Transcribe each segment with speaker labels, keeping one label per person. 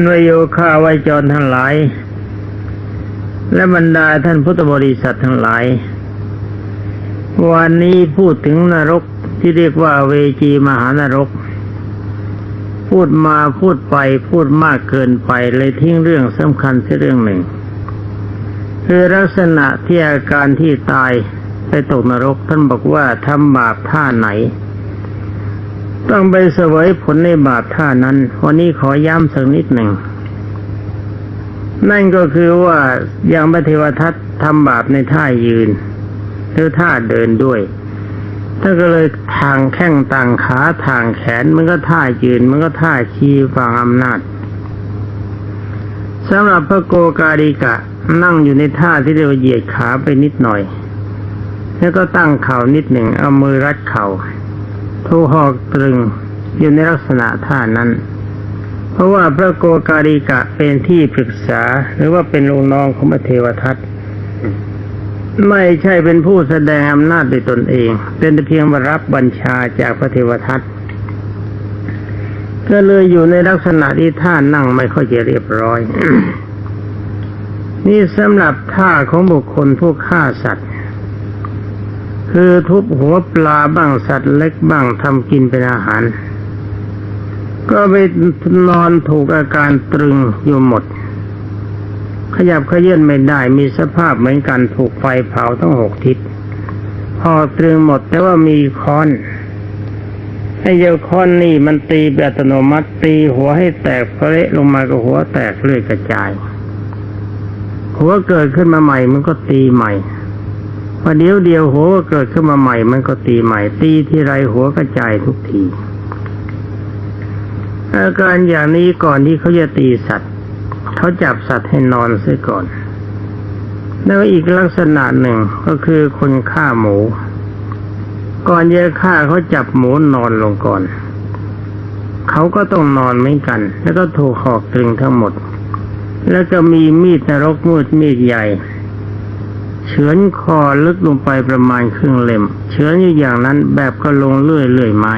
Speaker 1: านวโยคาไวยจรทั้งหลาย และบรรดาท่านพุทธบริษัททั้งหลาย วันนี้พูดถึงนรกที่เรียกว่าเวจีมหานรก พูดมาพูดไปพูดมากเกินไปเลยทิ้งเรื่องสำคัญที่เรื่องหนึ่ง คือลักษณะที่อาการที่ตายไปตกนรกท่านบอกว่าทำบาปท่าไหน ต้องไปเสวยผลในบาปท่านั้น วันนี้ขอย้ำสักนิดหนึ่ง นั่นก็คือว่าอย่างพระเทวทัตทำบาปในท่ายืนหรือท่าเดินด้วยท่านก็เลยทางแข้งต่างขาทางแขนมันก็ท่ายืน มันก็ท่าชี้ฟังอำนาจสำหรับพระโกกาลิกะนั่งอยู่ในท่าที่เรียกว่าเหยียดขาไปนิดหน่อย แล้วก็ตั้งเข่านิดหนึ่งเอามือรัดเข่า ทูหอกตรึงอยู่ในลักษณะท่านั้น เพราะว่าพระโกกาลิกะเป็นที่ปรึกษาหรือว่าเป็นลูกน้องของพระเทวทัตไม่ใช่เป็นผู้แสดงอำนาจโดยตนเอง เป็นแต่เพียงมารับบัญชาจากพระเทวทัตก็เลยอยู่ในลักษณะที่ท่านั่งไม่ค่อยจะเรียบร้อย นี่สำหรับท่าของบุคคลผู้ฆ่าสัตว์ คือทุบหัวปลาบ้างสัตว์เล็กบ้างทำกินเป็นอาหาร ก็ไปนอนถูกอาการตรึงอยู่หมด ขยับขยื่นไม่ได้มีสภาพเหมือนกันถูกไฟเผาทั้งหกทิศ พอตรึงหมดแต่ว่ามีค้อนไอ้เจ้าค้อนนี่มันตีแบบอัตโนมัติตีหัวให้แตกเพละลงมาก็หัวแตกเลือดกระจาย หัวเกิดขึ้นมาใหม่มันก็ตีใหม่ พอเดียวเดียวหัวก็เกิดขึ้นมาใหม่ มันก็ตีใหม่ ตีที่ไรหัวกระจายทุกที อาการอย่างนี้ก่อนที่เขาจะตีสัตว์ เขาจับสัตว์ให้นอนเสียก่อนแล้วอีกลักษณะหนึ่งก็คือคนฆ่าหมู ก่อนจะฆ่าเขาจับหมูนอนลงก่อน เขาก็ต้องนอนเหมือนกัน แล้วก็ถูกหอกตรึงทั้งหมด แล้วก็มีมีดนรกมืดมีดใหญ่ เฉือนคอลึกลงไปประมาณครึ่งเล่มเฉือนอยู่อย่างนั้นแบบก็ลงเลื่อยเลื่อยไม้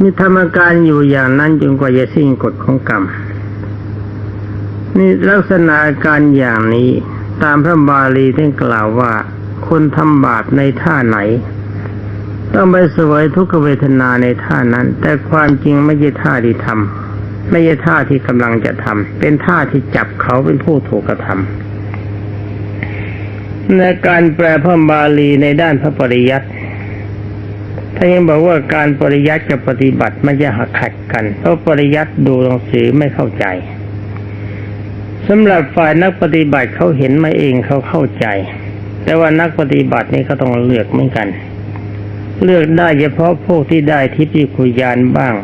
Speaker 1: มีธรรมการอยู่อย่างนั้นจนกว่าจะสิ้นกฎของกรรม นี่ลักษณะอาการอย่างนี้ตามพระบาลีท่านกล่าวว่า คนทำบาปในท่าไหน ต้องไปสวยทุกขเวทนาในท่านั้น แต่ความจริงไม่ใช่ท่าที่ทำไม่ใช่ท่าที่กำลังจะทำเป็นท่าที่จับเขาเป็นผู้ถูกกระทำ ในการแปลพระบาลีในด้านพระปริยัติถ้านยังบอกว่าการปริยัติกับปฏิบัติมันจะหักขัดกัน เพราะปริยัติดูหนังสือไม่เข้าใจสำหรับฝ่ายนักปฏิบัติเขาเห็นมาเองเขาเข้าใจ แต่ว่านักปฏิบัตินี่ก็ต้องเลือกเหมือนกัน เลือกได้เฉพาะพวกที่ได้ทิพย์คุยานบ้าง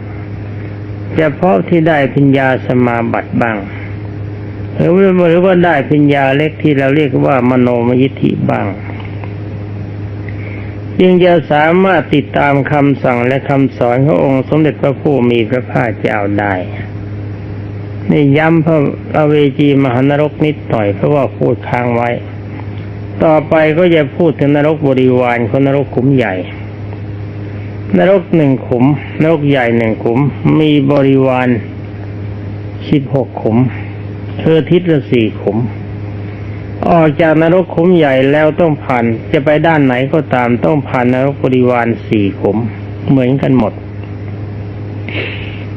Speaker 1: เฉพาะที่ได้พิญญาสมาบัติบ้าง หรือว่าหรือว่าได้พิญญาเล็กที่เราเรียกว่ามโนมยิทธิบ้าง จึงจะสามารถติดตามคำสั่งและคำสอนขององค์สมเด็จพระผู้มีพระภาคเจ้าได้นี่ย้ำพระอเวจีมหานรกนิดหน่อยเพราะว่าพูดค้างไว้ ต่อไปก็จะพูดถึงนรกบริวารของนรกขุมใหญ่นรกหนึ่งขุม นรกใหญ่หนึ่งขุม มีบริวารสิบหกขุม เธอทิศละสี่ขุม ออกจากนรกขุมใหญ่แล้วต้องผ่าน จะไปด้านไหนก็ตามต้องผ่านนรกบริวารสี่ขุม เหมือนกันหมด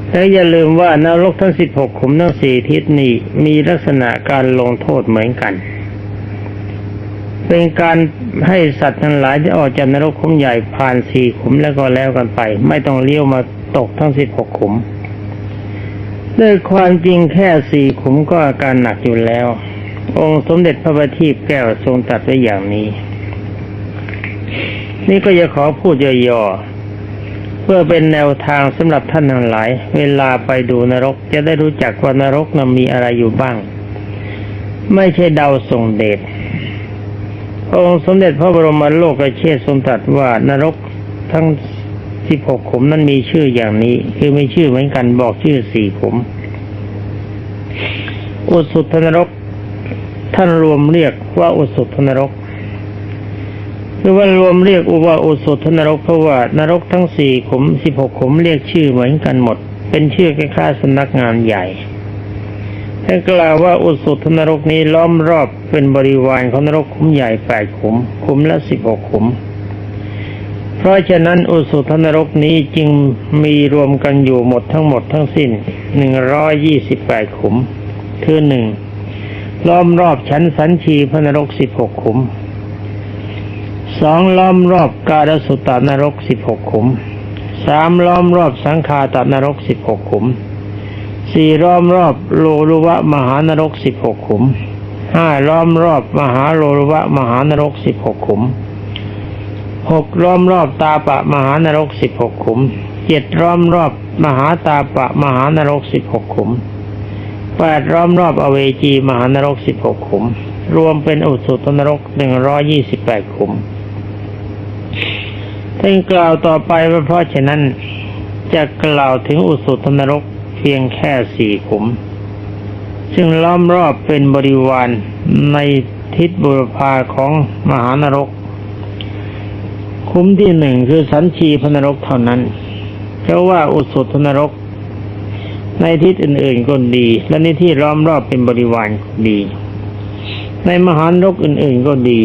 Speaker 1: แล้วอย่าลืมว่านรกทั้งสิบหกขุมทั้งสี่ทิศนี้มีลักษณะการลงโทษเหมือนกัน เป็นการให้สัตว์ทั้งหลายที่ออกจากนรกขุมใหญ่ผ่านสี่ขุมแล้วก็แล้วกันไป ไม่ต้องเลี้ยวมาตกทั้งสิบหกขุม ด้วยความจริงแค่สี่ขุมก็อาการหนักอยู่แล้ว องค์สมเด็จพระบัณฑิตแก้วทรงตรัสไว้อย่างนี้ นี่ก็จะขอพูดย่อๆเพื่อเป็นแนวทางสำหรับท่านทั้งหลาย เวลาไปดูนรกจะได้รู้จักว่านรกนั้นมีอะไรอยู่บ้าง ไม่ใช่เดาส่งเดชองค์สมเด็จพระบรมโลกเชษทรงตรัสว่านรกทั้ง สิบหกขุมนั้นมีชื่ออย่างนี้ คือมีชื่อเหมือนกันบอกชื่อสี่ขุมอุสุทนรก ท่านรวมเรียกว่าอุสุทนรกหรือว่ารวมเรียกอุว่าอุสุทนรกเพราะว่านรกทั้งสี่ขุมสิบหกขุมเรียกชื่อเหมือนกันหมด เป็นชื่อคล้ายๆสำนักงานใหญ่ท่านกล่าวว่าอุสุทนรกนี้ล้อมรอบเป็นบริวารของนรกขุมใหญ่แปดขุม ขุมละสิบหกขุม เพราะฉะนั้นอุสุทนรกนี้จึงมีรวมกันอยู่หมดทั้งหมดทั้งสิ้นหนึ่งร้อยยี่สิบแปดขุม คือหนึ่งล้อมรอบชั้นสันชีพนรกสิบหกขุมสองล้อมรอบกาลสุตตานรกสิบหกขุมสามล้อมรอบสังคาตานรกสิบหกขุมสี่ล้อมรอบโลรุวะมหานรกสิบหกขุมห้าล้อมรอบมหาโลรุวะมหานรกสิบหกขุม หกล้อมรอบตาปะมหานรกสิบหกขุม เจ็ดล้อมรอบมหาตาปะมหานรกสิบหกขุมแปดล้อมรอบอเวจีมหานรกสิบหกขุม รวมเป็นอุสุตนรกหนึ่งร้อยี่สิบแปดขุมท่านกล่าวต่อไปว่าเพราะฉะนั้นจะกล่าวถึงอุสุตนรกเพียงแค่สี่ขุม ซึ่งล้อมรอบเป็นบริวารในทิศบุรพาของมหานรก คุ้มที่หนึ่งคือสันชีพนรกเท่านั้น เพราะว่าอุสุตนรก ในทิศอื่นๆก็ดี และในที่ล้อมรอบเป็นบริวารดี ในมหานรกอื่นๆก็ดี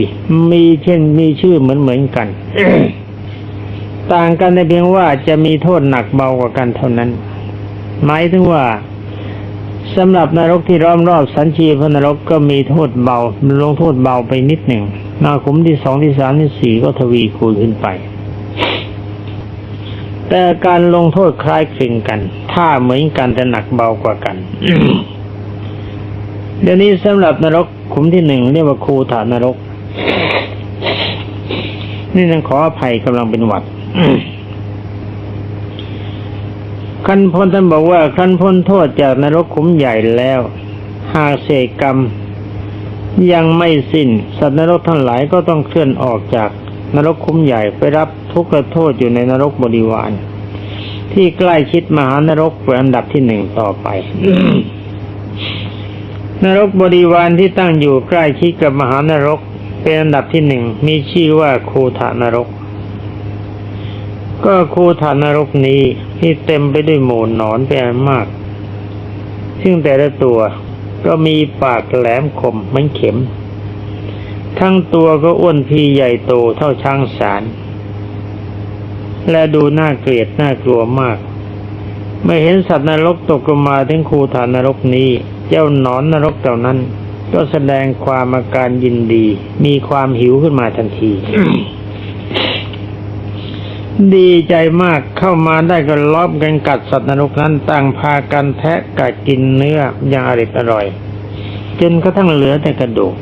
Speaker 1: มีเช่นมีชื่อเหมือนๆกัน ต่างกันในเพียงว่าจะมีโทษหนักเบากว่ากันเท่านั้น หมายถึงว่าสำหรับนรกที่ล้อมรอบสันชีพนรกก็มีโทษเบาลงโทษเบาไปนิดหนึ่ง นาขุมที่สองที่สามที่สี่ก็ทวีคูณขึ้นไป แต่การลงโทษคล้ายคลึงกัน ถ้าเหมือนกันแต่หนักเบากว่ากันเดี๋ยวนี้สำหรับนรกขุมที่หนึ่งเรียกว่าคูฐานนรก นี่ต้องขออภัยกำลังเป็นหวัดคันพ้นท่านบอกว่าคันพ้นโทษจากนรกขุมใหญ่แล้ว หากเศษกรรม ยังไม่สิ้น สัตว์นรกทั้งหลายก็ต้องเคลื่อนออกจากนรกคุ้มใหญ่ไปรับทุกขโทษอยู่ในนรกบริวาร ที่ใกล้ชิดมหานรกเป็นอันดับที่หนึ่งต่อไป นรกบริวารที่ตั้งอยู่ใกล้ชิดกับมหานรก เป็นอันดับที่หนึ่งมีชื่อว่าคูฐานรก ก็คูฐานรกนี้ที่เต็มไปด้วยหมูหนอนเป็นมาก ซึ่งแต่ละตัว ก็มีปากแหลมคมเหมือนเข็ม ทั้งตัวก็อ้วนพีใหญ่โตเท่าช้างสาร และดูน่าเกลียดน่ากลัวมากเมื่อเห็นสัตว์นรกตกลงมาถึงคูฐานนรกนี้ เจ้าหนอนนรกเหล่านั้น ก็แสดงความอาการยินดี มีความหิวขึ้นมาทันที ดีใจมากเข้ามาได้ก็ล้อมกันกัดสัตว์นรกนั้นต่างพากันแทะกัดกินเนื้ออย่างอร่อยอร่อย จนกระทั่งเหลือแต่กระดูก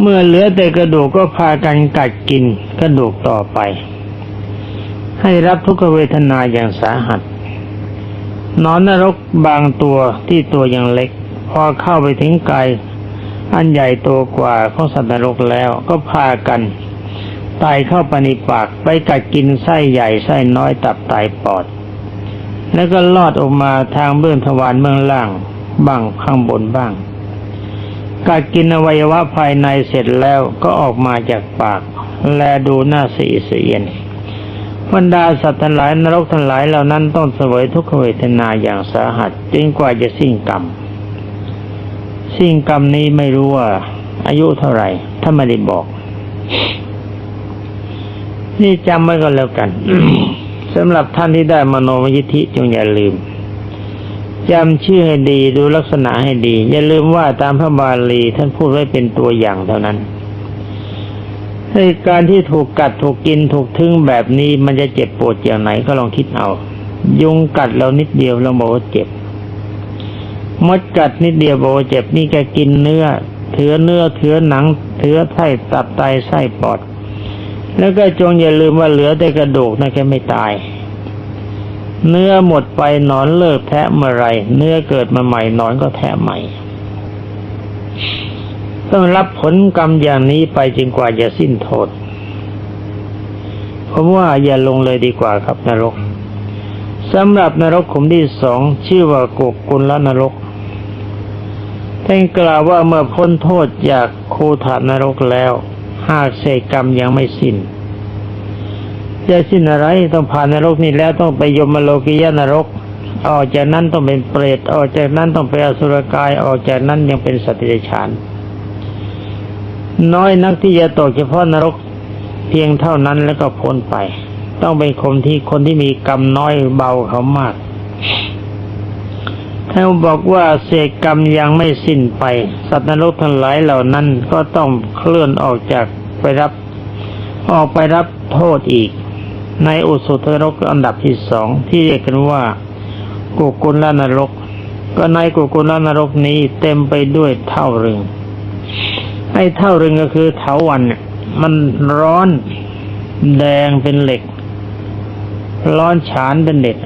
Speaker 1: เมื่อเหลือแต่กระดูกก็พากันกัดกินกระดูกต่อไป ให้รับทุกเวทนาอย่างสาหัสนอนนรกบางตัวที่ตัวยังเล็ก พอเข้าไปถึงกายอันใหญ่โตกว่าของสัตว์นรกแล้วก็พากัน ไตเข้าไปในปากไปกัดกินไส้ใหญ่ไส้น้อยตับไตปอด แล้วก็ลอดออกมาทางเบื้องทวารเบื้องล่างบ้างข้างบนบ้าง กัดกินอวัยวะภายในเสร็จแล้วก็ออกมาจากปาก แลดูหน้าสีเสียนบรรดาสัตว์ทั้งหลายนรกทั้งหลายเหล่านั้นต้องเสวยทุกขเวทนาอย่างสาหัสจนกว่าจะสิ้นกรรม สิ้นกรรมนี้ไม่รู้ว่า อายุเท่าไหร่ถ้าไม่ได้บอก นี่จำไว้ก็แล้วกันสำหรับท่านที่ได้มโนมยิทธิจงอย่าลืมจำชื่อให้ดีดูลักษณะให้ดี อย่าลืมว่าตามพระบาลีท่านพูดไว้เป็นตัวอย่างเท่านั้นในการที่ถูกกัดถูกกินถูกทึ่งแบบนี้มันจะเจ็บปวดอย่างไหนก็ลองคิดเอา ยุงกัดเรานิดเดียวเราบอกว่าเจ็บมดกัดนิดเดียวบอกว่าเจ็บนี่แกกินเนื้อเถือเนื้อเถือหนังเถือไส้ตับไตไส้ปอด แล้วก็จงอย่าลืมว่าเหลือแต่กระดูกนะแกไม่ตาย เนื้อหมดไปหนอนเลิกแทะเมื่อไร เนื้อเกิดมาใหม่หนอนก็แทะใหม่ ต้องรับผลกรรมอย่างนี้ไปจนกว่าจะสิ้นโทษผมว่าอย่าลงเลยดีกว่าครับนรกสำหรับนรกขุมที่สองชื่อว่ากุกกุลละนรกท่านกล่าวว่าเมื่อพ้นโทษจากคูฐานนรกแล้ว หากเศษกรรมยังไม่สิ้นจะสิ้นอะไรต้องผ่านนรกนี่แล้วต้องไปยมโลกิยนรก ออกจากนั้นต้องเป็นเปรตออกจากนั้นต้องไปอสุรกายออกจากนั้นยังเป็นสัตว์เดรัจฉาน น้อยนักที่จะตกเฉพาะนรกเพียงเท่านั้นแล้วก็พ้นไป ต้องเป็นคนที่คนที่มีกรรมน้อยเบาเขามาก ถ้าบอกว่าเศษกรรมยังไม่สิ้นไป สัตว์นรกทั้งหลายเหล่านั้นก็ต้องเคลื่อนออกจากไปรับ ออกไปรับโทษอีก ในอุสุตนรกอันดับที่สองที่เรียกกันว่ากุกุลนรก ก็ในกุกุลนรกนี้เต็มไปด้วยเท่าเรึงไอ้เท่าเรึงก็คือเถาวันเนี่ยมันร้อนแดงเป็นเหล็ก ร้อนฉานเป็นเหล็ก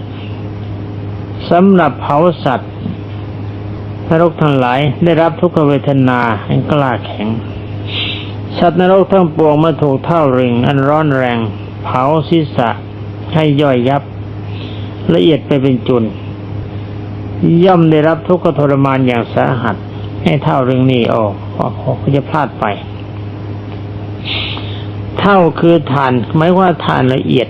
Speaker 1: สำหรับเผาสัตว์นรกทั้งหลายได้รับทุกขเวทนาอันกล้าแข็ง สัตว์นรกทั้งปวงมาถูกเท่ารึงอันร้อนแรง เผาศีรษะให้ย่อยยับ ละเอียดไปเป็นจุน ย่อมได้รับทุกขทรมานอย่างสาหัส ให้เท่าเรื่องนี้ออกเขาจะพลาดไป เท่าคือฐานหมายว่าฐานละเอียด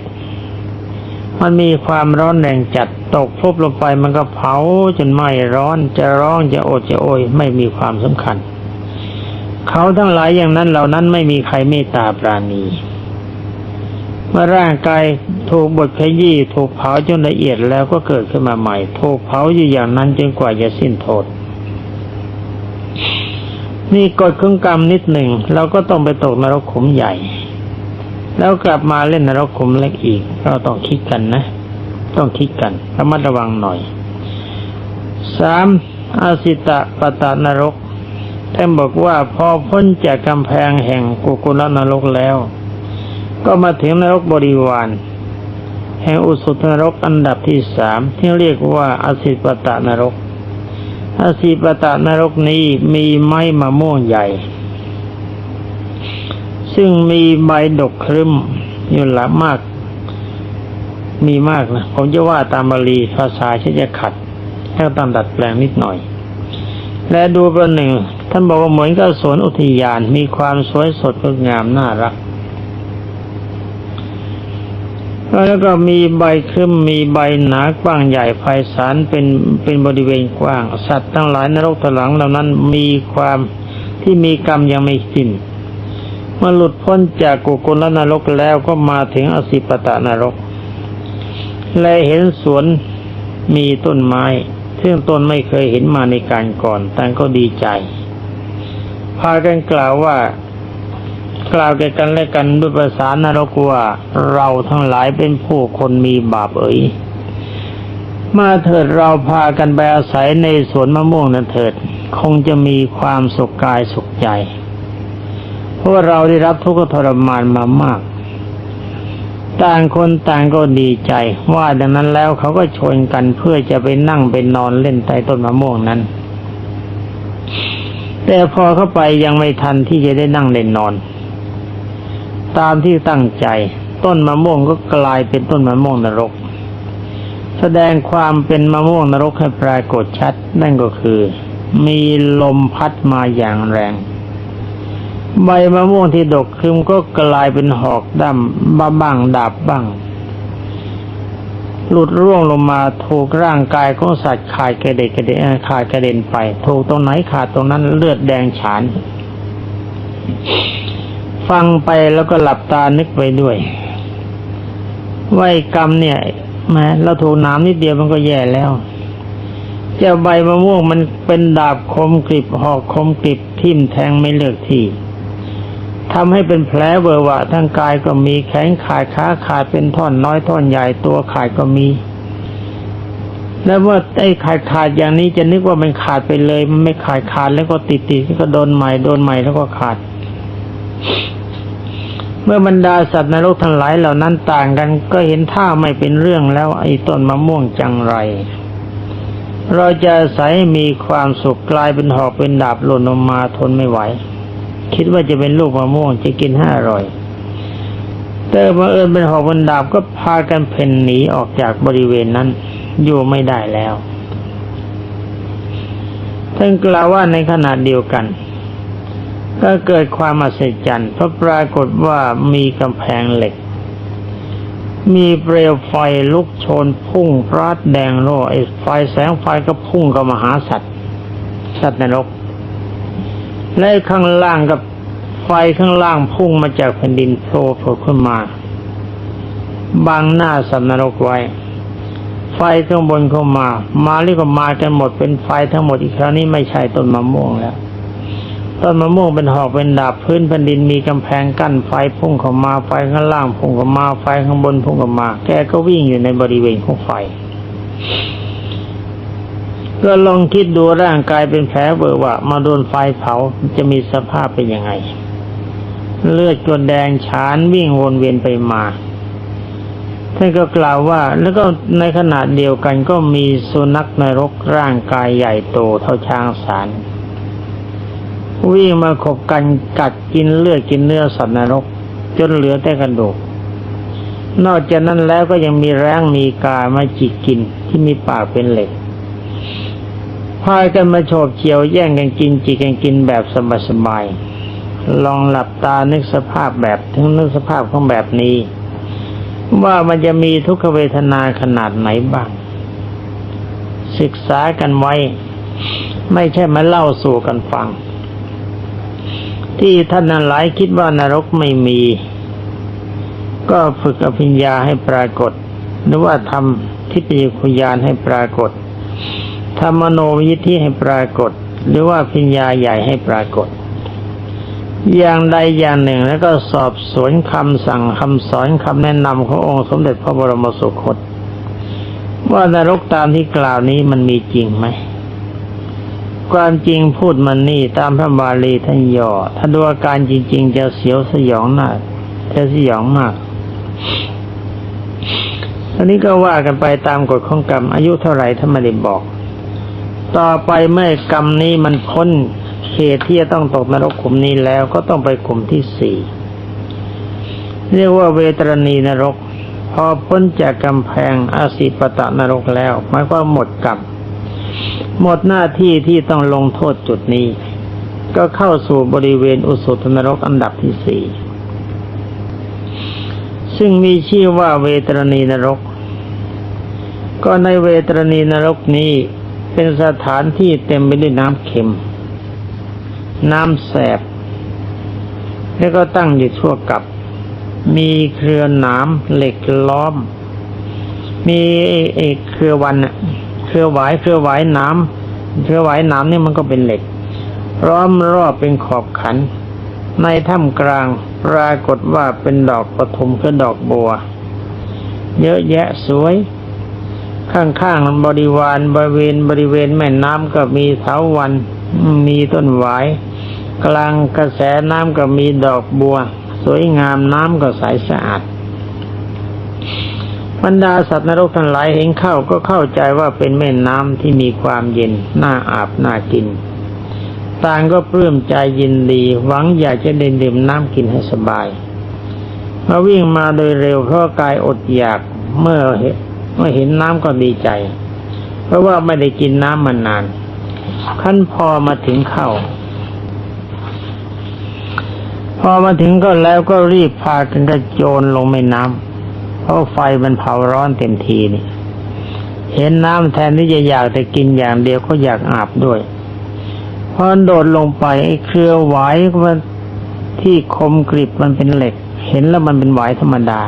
Speaker 1: มันมีความร้อนแรงจัดตกพบลงไปมันก็เผาจนไหม้ร้อนจะร้องจะโอดจะโอยไม่มีความสำคัญ เขาทั้งหลายอย่างนั้นเหล่านั้นไม่มีใครเมตตาปราณีเมื่อร่างกายถูกบดขยี้ถูกเผาจนละเอียดแล้วก็เกิดขึ้นมาใหม่ ถูกเผาอยู่อย่างนั้นจนกว่าจะสิ้นโทษนี่กฎของกรรมนิดหนึ่งเราก็ต้องไปตกนรกขุมใหญ่ แล้วกลับมาเล่นนรกขุมเล็กอีก เราต้องคิดกันนะ ต้องคิดกันระมัดระวังหน่อยสามอาสิตะปตะนรกท่านบอกว่าพอพ้นจากกำแพงแห่งกุกุลนรกแล้ว ก็มาถึงนรกบริวาร แห่งอุสุตนรกอันดับที่สามที่เรียกว่าอสิปตะนรกอสิปตะนรกนี้มีไม้มะม่วงใหญ่ ซึ่งมีใบดกครึมอยู่หลามาก มีมากนะผมจะว่าตามบาลีภาษาที่จะขัดแล้วต้องดัดแปลงนิดหน่อย และดูประหนึ่ง ท่านบอกว่าเหมือนกับสวนอุทยานมีความสวยสดงดงามน่ารักแล้วก็มีใบครึ้มมีใบหนากว้างใหญ่ไพศาลเป็นเป็นบริเวณกว้าง สัตว์ทั้งหลายนรกตหลังเหล่านั้นมีความที่มีกรรมยังไม่สิ้น มื่อหลุดพ้นจากกุกลนรกแล้วก็มาถึงอสิปตะนรก และเห็นสวนมีต้นไม้ ซึ่งตนไม่เคยเห็นมาในการก่อนแต่ก็ดีใจ พากันกล่าวว่ากล่าวแก่กันและกันด้วยภาษานรกว่าเราทั้งหลายเป็นผู้คนมีบาปเอ๋ยมาเถิดเราพากันไปอาศัยในสวนมะม่วงนั้นเถิด คงจะมีความสุขกายสุขใจ เพราะเราได้รับทุกข์ทรมานมามาก ต่างคนต่างก็ดีใจ ว่าดังนั้นแล้วเขาก็ชวนกันเพื่อจะไปนั่งไปนอนเล่นใต้ต้นมะม่วงนั้น แต่พอเข้าไปยังไม่ทันที่จะได้นั่งเล่นนอน ตามที่ตั้งใจ ต้นมะม่วงก็กลายเป็นต้นมะม่วงนรก แสดงความเป็นมะม่วงนรกให้ปรากฏชัด นั่นก็คือ มีลมพัดมาอย่างแรง ใบมะม่วงที่ดกคึมก็กลายเป็นหอกดำบ้าบ้างดาบบ้าง หลุดร่วงลงมาถูกร่างกายของสัตว์ขาดกระเด็นกระเด็นเอ่อขาดกระเด็นไป ถูกตรงไหนขาดตรงนั้นเลือดแดงฉาน ฟังไปแล้วก็หลับตานึกไปด้วยว่าไอ้กรรมเนี่ยแม้เราถูกน้ำนิดเดียวมันก็แย่แล้วเจ้าใบมะม่วงมันเป็นดาบคมกริบหอกคมกริบทิ่มแทงไม่เลือกที่ ทำให้เป็นแผลเวอะหวะทั้งกายก็มีแขนขาดขาขาดเป็นท่อนน้อยท่อนใหญ่ตัวขาดก็มี แล้วว่าไอ้ขาดขาดอย่างนี้จะนึกว่ามันขาดไปเลย มันไม่ขาดขาดแล้วก็ติดติดก็โดนใหม่โดนใหม่แล้วก็ขาด เมื่อบรรดาสัตว์นรกทั้งหลายเหล่านั้นต่างกัน ก็เห็นท่าไม่เป็นเรื่องแล้ว ไอ้ต้นมะม่วงจังไร เราจะอาศัยมีความสุขกลายเป็นหอกเป็นดาบหล่นลงมาทนไม่ไหว คิดว่าจะเป็นลูกมะม่วงจะกินให้อร่อย แต่มาเอิญเป็นหอกเป็นดาบก็พากันเพ่นหนีออกจากบริเวณนั้น อยู่ไม่ได้แล้วท่านกล่าวว่าในขณะเดียวกัน ก็เกิดความอัศจรรย์เพราะปรากฏว่ามีกำแพงเหล็ก มีเปลวไฟลุกโชนพุ่งพราดแดงโลไอ้ไฟแสงไฟก็พุ่งเข้ามาหาสัตว์ สัตว์นรก และข้างล่างกับไฟข้างล่างพุ่งมาจากแผ่นดินโผล่ผขึ้นมาบังหน้าสัตว์นรกไว้ ไฟข้างบนเข้ามา มาเรียก็มากันหมดเป็นไฟทั้งหมดอีกคราวนี้ไม่ใช่ต้นมะม่วงแล้วต้นมะม่วงเป็นหอกเป็นดาบพื้นแผ่นดินมีกำแพงกั้นไฟพุ่งเข้ามาไฟข้างล่างพุ่งเข้ามาไฟข้างบนพุ่งเข้ามา แกก็วิ่งอยู่ในบริเวณของไฟ ก็ลองคิดดูร่างกายเป็นแผลเบอร์ว่า มาโดนไฟเผาจะมีสภาพเป็นยังไง เลือดจนแดงฉานวิ่งวนเวียนไปมาท่านก็กล่าวว่า แล้วก็ในขณะเดียวกันก็มีสุนัขนรกร่างกายใหญ่โตเท่าช้างสารวิ่งมาขบกันกัดกินเลือดกินเนื้อสัตว์นรก จนเหลือแต่กระดูกนอกจากนั้นแล้วก็ยังมีแร้งมีกามาจิกกินที่มีปากเป็นเหล็ก พายกันมาโฉบเฉียวแย่งกันกินจิกกันกินแบบสบายๆลองหลับตานึกสภาพแบบถึงนึกสภาพของแบบนี้ ว่ามันจะมีทุกขเวทนาขนาดไหนบ้าง ศึกษากันไว้ ไม่ใช่มาเล่าสู่กันฟัง ที่ท่านนั้นหลายคิดว่านรกไม่มี ก็ฝึกอภิญญาให้ปรากฏ หรือว่าทำทิพยคุยานให้ปรากฏ ทำมโนวิธิให้ปรากฏ หรือว่าพิญญาใหญ่ให้ปรากฏ อย่างใดอย่างหนึ่งแล้วก็สอบสวนคำสั่งคำสอนคำแนะนำขององค์สมเด็จพระบรมสุคต ว่านรกตามที่กล่าวนี้มันมีจริงไหมความจริงพูดมันนี่ตามพระบาลีท่านย่อถ้าดูอาการจริง ๆ จะเสียวสยองหน้าจะสยองมากอันนี้ก็ว่ากันไปตามกฎของกรรมอายุเท่าไหร่ท่านไม่ได้บอก ต่อไปเมื่อกรรมนี้มันพ้นเขตที่จะต้องตกนรกขุมนี้แล้วก็ต้องไปขุมที่สี่เรียกว่าเวตรณีนรก พอพ้นจากกำแพงอาสิปตะนรกแล้วหมายความหมดกรรมหมดหน้าที่ที่ต้องลงโทษจุดนี้ ก็เข้าสู่บริเวณอุสุตนรกอันดับที่สี่ซึ่งมีชื่อว่าเวตรณีนรก ก็ในเวตรณีนรกนี้ เป็นสถานที่เต็มไปด้วยน้ำเค็ม น้ำแสบ แล้วก็ตั้งอยู่ทั่วกับ มีเครือหนามเหล็กล้อม มีเอกเครือวันน่ะเครือหวายเครือหวายหน้ำเครือหวายหน้ำนี่มันก็เป็นเหล็กล้อมรอบเป็นขอบขัน ในถ้ำกลางปรากฏว่าเป็นดอกปฐมคือดอกบัว เยอะแยะสวย ข้างๆบริวารบริเวณบริเวณแม่น้ำก็มีเถาวัน มีต้นหวาย กลางกระแสน้ำก็มีดอกบัว สวยงามน้ำก็ใสสะอาดบรรดาสัตว์นรกทั้งหลายเห็นเข้าก็เข้าใจว่าเป็นแม่น้ำที่มีความเย็นน่าอาบน่ากิน ต่างก็ปลื้มใจยินดี หวังอยากจะเดินดื่มน้ำกินให้สบายมาวิ่งมาโดยเร็วเพราะกายอดอยากเมื่อ เห็นเมื่อเห็นน้ำก็ดีใจ เพราะว่าไม่ได้กินน้ำมานาน ขั้นพอมาถึงเข้า พอมาถึงก็แล้วก็รีบพากันกระโจนลงแม่น้ำเพราะไฟมันเผาร้อนเต็มทีนี่ เห็นน้ำแทนที่จะอยากแต่กินอย่างเดียวก็อยากอาบด้วยพอโดดลงไปไอ้เครือไหวมันที่คมกริบมันเป็นเหล็ก เห็นแล้วมันเป็นไหวธรรมดา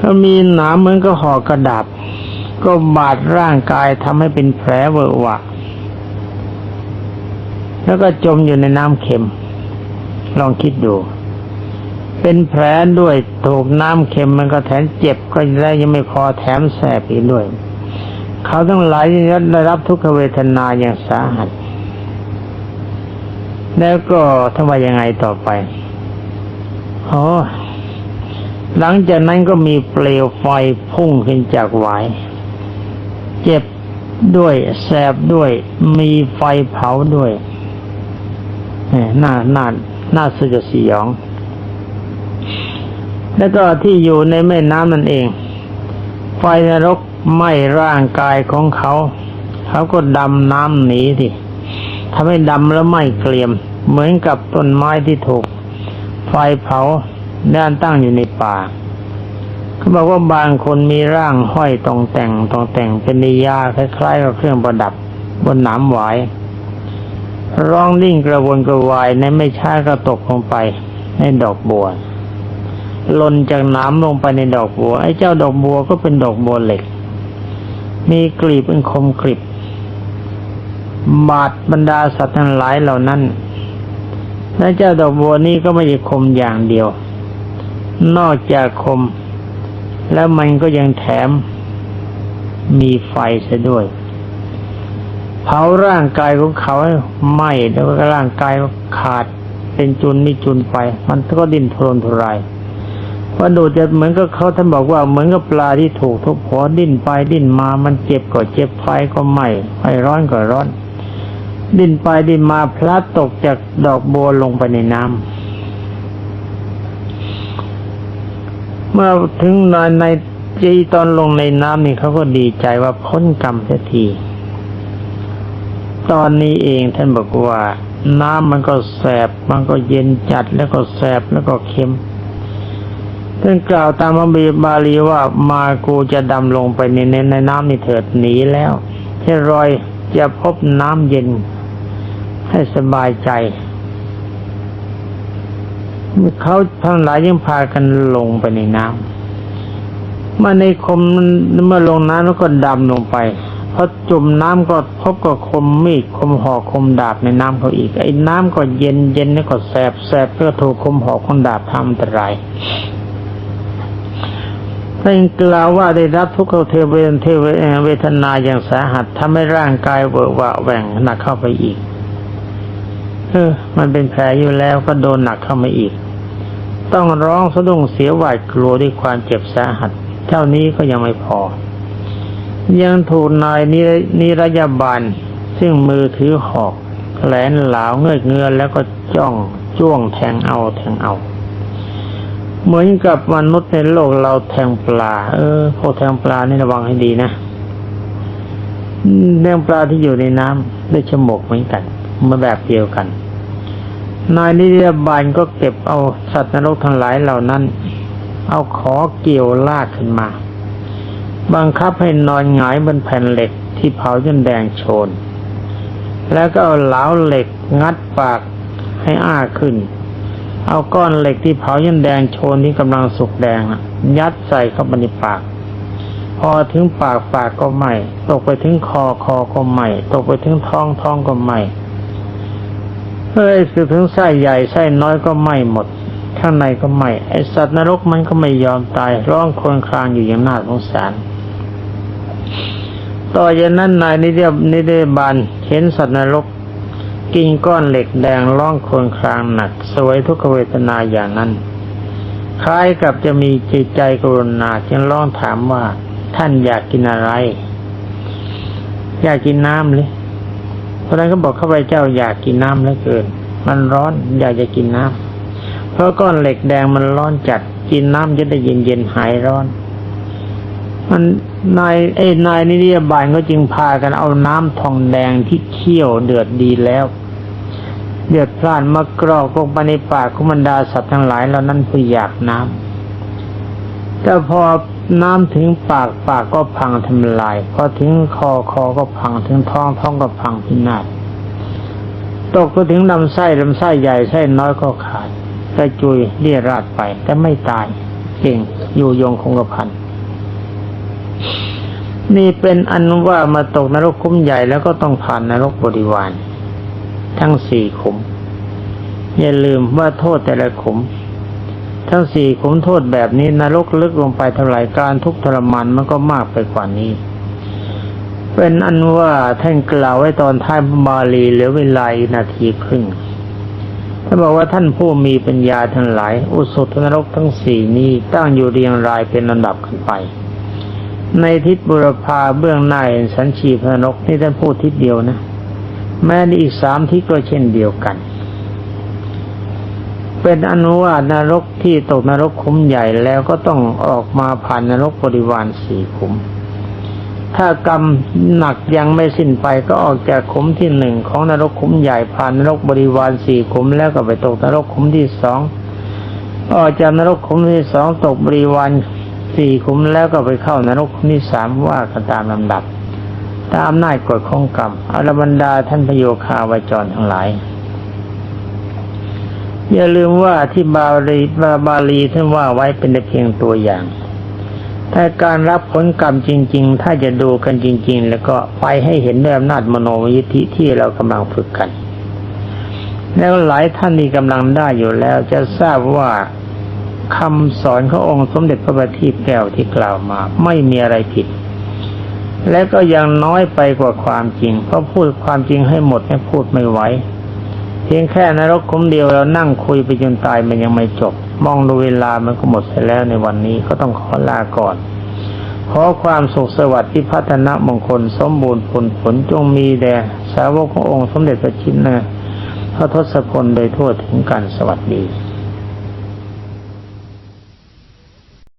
Speaker 1: ก็มีหนามเหมือนก็ห่อกระดาบก็บาดร่างกายทำให้เป็นแผลเวอะหวะ แล้วก็จมอยู่ในน้ำเค็ม ลองคิดดู เป็นแผลด้วยถูกน้ำเค็มมันก็แถมเจ็บก็ได้ยังไม่พอแถมแสบอีกด้วย เขาทั้งหลายได้รับทุกขเวทนาอย่างสาหัส แล้วก็ทำไมยังไงต่อไปโอ หลังจากนั้นก็มีเปลวไฟพุ่งขึ้นจากหวาย เจ็บด้วยแสบด้วย มีไฟเผาด้วยหน่าน่าน่าสยดสยอง แล้วก็ที่อยู่ในแม่น้ำนั่นเอง ไฟนรกไหม้ร่างกายของเขา เขาก็ดำน้ำหนีทีทำให้ดำแล้วไหม้เกลียม เหมือนกับต้นไม้ที่ถูก ไฟเผา ด้านตั้งอยู่ในป่าเขาบอกว่าบางคนมีร่างห้อยตรงแต่งตรงแต่งเป็นนิยาคล้ายๆกับเครื่องประดับบนหนามหวายร้องลิ่งกระวนกระวายในไม่ช้าก็ตกลงไปในดอกบัวหล่นจากหน้ำลงไปในดอกบัว ไอ้เจ้าดอกบัวก็เป็นดอกบัวเหล็ก มีกลีบเป็นคมกริบบาดบรรดาสัตว์ทั้งหลายเหล่านั้นและเจ้าดอกบัวนี้ก็ไม่ใช่คมอย่างเดียว นอกจากคม แล้วมันก็ยังแถมมีไฟซะด้วย เผาร่างกายของเขาให้ไหม้แล้วก็ร่างกายขาดเป็นจุนนี่จุนไป มันก็ดิ้นทรนทุรายว่าดูจะเหมือนกับเขาท่านบอกว่าเหมือนกับปลาที่ถูกทุบหัวดิ้นไปดิ้นมามันเจ็บก็เจ็บไฟก็ไหม้ไฟร้อนก็ร้อน ดิ้นไปดิ้นมาพลัดตกจากดอกบัวลงไปในน้ำ เมื่อถึงในในจีตอนลงในน้ำนี่เขาก็ดีใจว่าพ้นกรรมเสียที ตอนนี้เองท่านบอกว่า น้ำมันก็แสบ มันก็เย็นจัดแล้วก็แสบแล้วก็เค็มท่านกล่าวตามอบีบาลีว่ามากูจะดำลงไปในในในน้ำนี่เถิดหนีแล้วให้รอยจะพบน้ำเย็นให้สบายใจ เขาทั้งหลายยังพากันลงไปในน้ำเมื่อในคมเมื่อลงน้ำแล้วก็ดำลงไปพอจุ่มน้ำก็พบกับคมมีดคมหอกคมดาบในน้ำเขาอีก ไอ้น้ำก็เย็นเย็นแล้วก็แสบแสบก็ถูกคมหอกคมดาบทำอันตรายท่านกล่าวว่าได้รับทุกขเทวเทวเวทนาอย่างสาหัสทำให้ร่างกายเวอะวะแหว่งหนักเข้าไปอีก เออ มันเป็นแผลอยู่แล้วก็โดนหนักเข้ามาอีก ต้องร้องสะดุ้งเสียหวาดกลัวด้วยความเจ็บสาหัส เท่านี้ก็ยังไม่พอ ยังถูกนายนิรนิรยาบาลซึ่งมือถือหอกแหลนเหลาเงยเงือแล้วก็จ้องจ้วงแทงเอาแทงเอา เหมือนกับมนุษย์ในโลกเราแทงปลา เออพวกแทงปลานี่ระวังให้ดีนะแทงปลาที่อยู่ในน้ำได้ฉมกเหมือนกันมาแบบเดียวกัน นายนิรยบาลก็เก็บเอาสัตว์นรกทั้งหลายเหล่านั้น เอาขอเกี่ยวลากขึ้นมา บังคับให้นอนหงายบนแผ่นเหล็กที่เผาจนแดงโชน แล้วก็เอาเหลาเหล็กงัดปากให้อ้าขึ้น เอาก้อนเหล็กที่เผาจนแดงโชนที่กำลังสุกแดงยัดใส่เข้าไปในปาก พอถึงปากปากก็ไหม้ตกไปถึงคอคอก็ไหม้ตกไปถึงท้องท้องก็ไหม้ เฮ้ยสืบถึงไส้ใหญ่ไส้น้อยก็ไหม้หมด ข้างในก็ไหม้ไอสัตว์นรกมันก็ไม่ยอมตายร้องครวญครางอยู่อย่างน่าสงสารต่อจากนั้นนายนิเดียนิเดบานเห็นสัตว์นรกกินก้อนเหล็กแดงร้องครวญครางหนัก สวยทุกขเวทนาอย่างนั้น คล้ายกับจะมีจิตใจกรุณาจึงร้องถามว่าท่านอยากกินอะไร อยากกินน้ำเลยเพ ราะนั้นก็บอกข้าพเจ้าอยากกินน้ำเหลือเกิน มันร้อนอยากจะกินน้ำเพราะก้อนเหล็กแดงมันร้อนจัดกินน้ำจะได้เย็นเย็นๆหายร้อน มันนายเอ้นายนิริยบาลก็จึงพากันเอาน้ำทองแดงที่เคี่ยวเดือดดีแล้วเดือดพล่านมากรอกลงไปในปากของบรรดาสัตว์ทั้งหลายเหล่านั้นผู้อยากน้ำแต่พอ น้ำถึงปากปากก็พังทำลาย พอถึงคอคอก็พังถึงท้องท้องก็พังพินาศตกไปถึงลำไส้ลำไส้ใหญ่ไส้น้อยก็ขาดกระจุยเลี่ยราดไปแต่ไม่ตายเก่งอยู่ยงคงกระพันนี่เป็นอันว่ามาตกนรกคุ้มใหญ่แล้วก็ต้องผ่านนรกบริวาร ทั้งสี่ขุม อย่าลืมว่าโทษแต่ละขุม ทั้งสี่ขุมโทษแบบนี้นรกลึกลงไปเท่าไหร่การทุกข์ทรมานมันก็มากไปกว่านี้ เป็นอันว่าท่านกล่าวไว้ตอนท้ายบาลีเหลือเวลาอีกนาทีครึ่งท่านบอกว่าท่านผู้มีปัญญาทั้งหลาย อุสุทนรกทั้งสี่นี้ตั้งอยู่เรียงรายเป็นลำดับขึ้นไป ในทิศบุรพาเบื้องหน้าสันชีพนรกนี่ท่านพูดทิศเดียวนะ แม้ในอีกสามทิศก็เช่นเดียวกัน เป็นอนุวาตนรกที่ตกนรกคุ้มใหญ่แล้วก็ต้องออกมาผ่านนรกบริวารสี่ขุมถ้ากรรมหนักยังไม่สิ้นไปก็ออกจากขุมที่หนึ่งของนรกขุมใหญ่ผ่านนรกบริวารสี่ขุมแล้วก็ไปตกนรกขุมที่สองออกจากนรกขุมที่สองตกบริวาร
Speaker 2: สี่ขุมแล้วก็ไปเข้านรกขุมที่สามว่ากันตามลำดับ ตามหน้ากฎของกรรมอรบรรดาท่านพโยคาวจรทั้งหลาย อย่าลืมว่าที่บาลีบาบาลีท่านว่าไว้เป็นเพียงตัวอย่างแต่การรับผลกรรมจริง ๆ ถ้าจะดูกันจริง ๆ แล้วก็ไปให้เห็นด้วยอำนาจมโนวิธิที่เรากำลังฝึกกัน แล้วหลายท่านที่กำลังได้อยู่แล้วจะทราบว่าคำสอนขององค์สมเด็จพระบัณฑิตแก้วที่กล่าวมา ไม่มีอะไรผิด และก็ยังน้อยไปกว่าความจริง เพราะพูดความจริงให้หมดไม่พูดไม่ไหว พียงแค่นรกคุ้มเดียวเรานั่งคุยไปจนตายมันยังไม่จบ มองดูเวลามันก็หมดไปแล้วในวันนี้ก็ต้องขอลาก่อน ขอความสุขสวัสดิ์ที่พัฒนามงคลสมบูรณ์ผลผลจงมีแด่สาวกขององค์สมเด็จพระชินนะพระทศพลโดยทั่วถึงกันสวัสดี